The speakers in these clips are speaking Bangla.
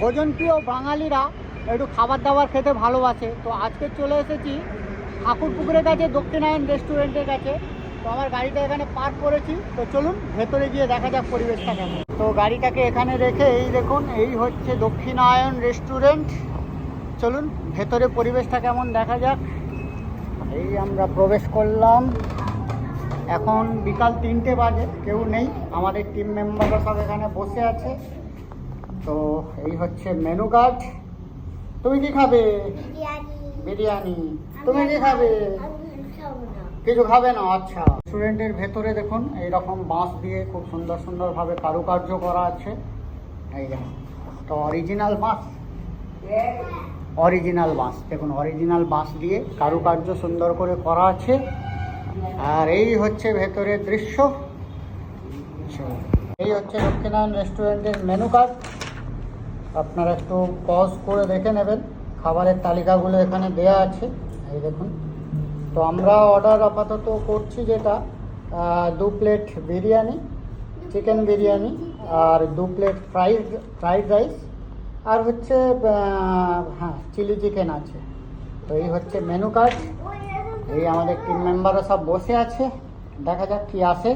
ভোজনপ্রিয় বাঙালিরা একটু খাবার দাবার খেতে ভালোবাসে। তো আজকে চলে এসেছি ঠাকুর পুকুরের কাছে, দক্ষিণায়ন রেস্টুরেন্টের কাছে। তো আমার গাড়িটা এখানে পার্ক করেছি। তো চলুন, ভেতরে গিয়ে দেখা যাক পরিবেশটা কেমন। তো গাড়িটাকে এখানে রেখে এই দেখুন, এই হচ্ছে দক্ষিণায়ন রেস্টুরেন্ট। চলুন, ভেতরে পরিবেশটা কেমন দেখা যাক। এই আমরা প্রবেশ করলাম। এখন বিকাল তিনটে বাজে, কেউ নেই। আমাদের টিম মেম্বাররা সব এখানে বসে আছে। তো এই হচ্ছে মেনু কার্ড তুমি কি খাবে? বিরিয়ানি। তুমি কি খাবে? কিছু খাবে না? আচ্ছা। রেস্টুরেন্টের ভেতরে দেখুন এইরকম বাঁশ দিয়ে খুব সুন্দর সুন্দরভাবে কারুকার্য করা আছে। এই দেখুন তো অরিজিনাল বাঁশ। অরিজিনাল বাঁশ। দেখুন অরিজিনাল বাঁশ দিয়ে কারুকার্য সুন্দর করে করা আছে। আর এই হচ্ছে ভেতরের দৃশ্য। এই হচ্ছে দক্ষিণায়ন রেস্টুরেন্টের মেনু কার্ড আপনারা একটু পজ করে দেখে নেবেন। খাবারের তালিকাগুলো এখানে দেয়া আছে। এই দেখুন। তো আমরা অর্ডার আপাতত করছি যেটা দু প্লেট বিরিয়ানি চিকেন বিরিয়ানি আর দু প্লেট ফ্রাইড ফ্রাইড রাইস আর হচ্ছে হ্যাঁ চিলি চিকেন আছে। তো এই হচ্ছে মেনু কার্ড এই আমাদের টিম মেম্বাররা সব বসে আছে। দেখা যাক কি আসে।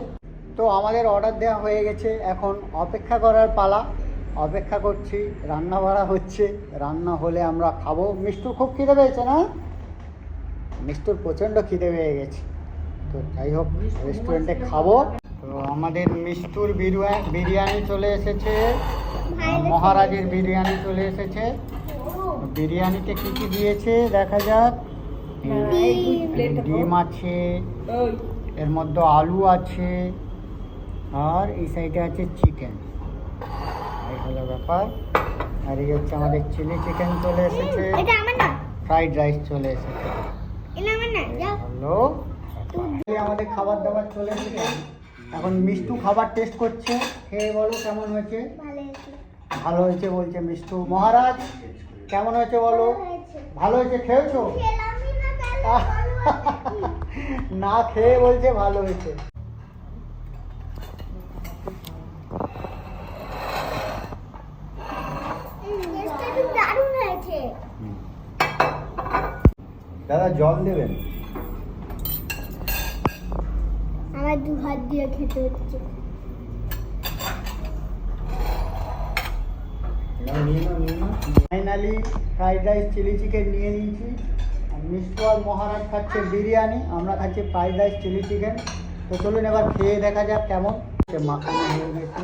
তো আমাদের অর্ডার দেওয়া হয়ে গেছে। এখন অপেক্ষা করার পালা। অপেক্ষা করছি রান্না বাড়া হচ্ছে রান্না হলে আমরা খাব। মিষ্টুর খুব খিদে পেয়েছে না? মিষ্টুর প্রচণ্ড খিদে পেয়ে গেছে। তো যাই হোক রেস্টুরেন্টে খাব। তো আমাদের মিষ্টুর বিরিয়া- বিরিয়ানি চলে এসেছে। মহারাজের বিরিয়ানি চলে এসেছে। বিরিয়ানিতে কি কি দিয়েছে দেখা যাক। ডিম আছে এর মধ্যে আলু আছে আর এই সাইডে আছে চিকেন। এই হলো ব্যাপার। আর এই হচ্ছে আমাদের চিলি চিকেন চলে এসেছে। ফ্রাইড রাইস চলে এসেছে। এই আমাদের খাবার দাবার চলে এসেছে। এখন মিষ্টু খাবার টেস্ট করছে। খেয়ে বলো কেমন হয়েছে? ভালো হয়েছে। বলছে মিষ্টু। মহারাজ কেমন হয়েছে বলো? ভালো হয়েছে। খেয়েছো? না খেয়ে বলছে ভালো হয়েছে টেস্টটা খুব দারুণ হয়েছে দাদা জল দেবেন? আমার দু হাত দিয়ে খেতে হচ্ছে। Finally fried rice chilli chicken নিয়ে নিয়েছি। মিষ্টু আর মহারাজ খাচ্ছে বিরিয়ানি আমরা খাচ্ছি ফ্রাইড রাইস চিলি চিকেন তো চলুন এবার খেয়ে দেখা যাক কেমন। মাখানো হয়ে গেছে।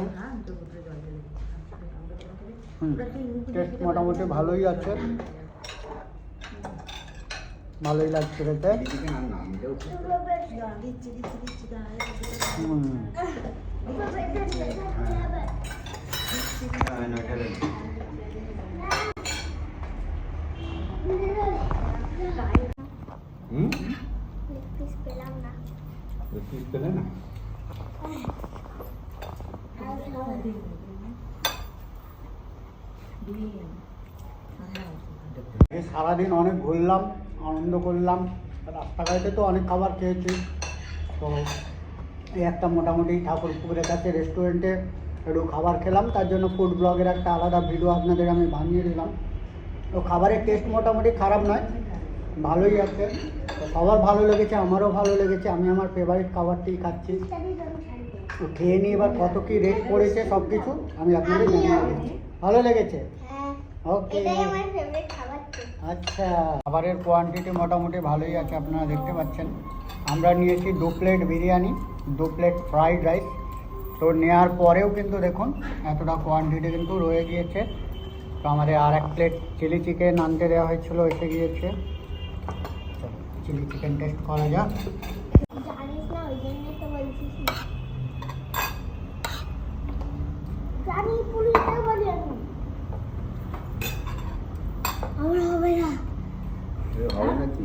টেস্ট মোটামুটি ভালোই আছে। ভালোই লাগছে খেতে। পেলে না? সারাদিন অনেক ঘুরলাম, আনন্দ করলাম। রাস্তাঘাটে তো অনেক খাবার খেয়েছি। তো এই একটা মোটামুটি ঠাকুর পুকুরের কাছে রেস্টুরেন্টে একটু খাবার খেলাম। তার জন্য ফুড ব্লগের একটা আলাদা ভিডিও আপনাদের আমি বানিয়ে দিলাম। তো খাবারের টেস্ট মোটামুটি খারাপ নয়, ভালোই আছে। তো সবার ভালো লেগেছে, আমারও ভালো লেগেছে। আমি আমার ফেভারিট খাবারটি খাচ্ছি। তো খেয়ে নিয়ে এবার কত কী রেট পড়েছে সব কিছু আমি আপনাদের জানিয়ে দিচ্ছি। ভালো লেগেছে? হ্যাঁ। ওকে ফেভারিট আচ্ছা খাবারের কোয়ান্টিটি মোটামুটি ভালোই আছে আপনারা দেখতে পাচ্ছেন। আমরা নিয়েছি দু প্লেট বিরিয়ানি দু প্লেট ফ্রাইড রাইস তো নেওয়ার পরেও কিন্তু দেখুন এতটা কোয়ান্টিটি কিন্তু রয়ে গিয়েছে। তো আমাদের আর এক প্লেট চিলি চিকেন আনতে দেওয়া হয়েছিল এসে গিয়েছে। চিলি চিকেন টেস্ট করা যাক জানিস না ওই জন্যই তো বলছিস না বলি আমি আমার হবে না। হবে নাকি?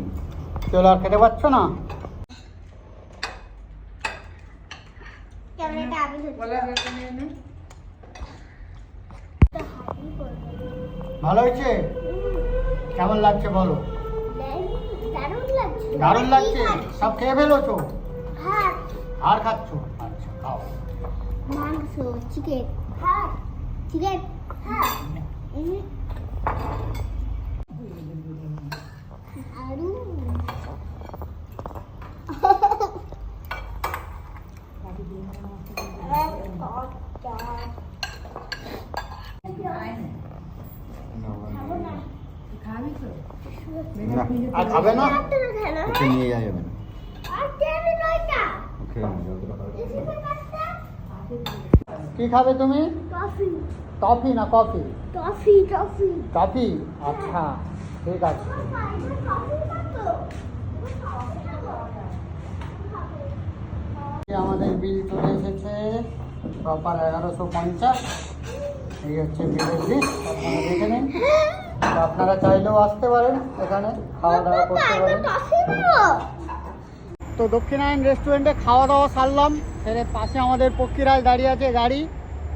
চলো আর খেতে পারছ না? ভালো হয়েছে? কেমন লাগছে বলো? দারুণ লাগছে। সব খেয়ে ফেলোছো? আর খাচ্ছ? আচ্ছা খাও। মাংস চিকেন हाँ ठीक है हाँ খাবে না ওকে নিয়ে যাবে না ওকে নিয়ে যাবে কি খাবে তুমি টফি টফি না কফি টফি টফি টফি আচ্ছা ঠিক আছে আমাদের বিল চলে এসেছে প্রপার এগারোশো পঞ্চাশ এই হচ্ছে বিলের লিস্ট আপনারা দেখে নিন আপনারা চাইলেও আসতে পারেন এখানে খাওয়া দাওয়া করতে পারেন তো দক্ষিণায়ন রেস্টুরেন্টে খাওয়া দাওয়া সারলাম। সেরে পাশে আমাদের পক্ষীরাজ দাঁড়িয়ে আছে গাড়ি।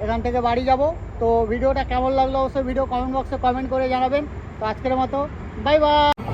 এখান থেকে বাড়ি যাব। তো ভিডিওটা কেমন লাগল অবশ্যই ভিডিও কমেন্ট বক্সে কমেন্ট করে জানাবেন। তো আজকের মতো বাই বাই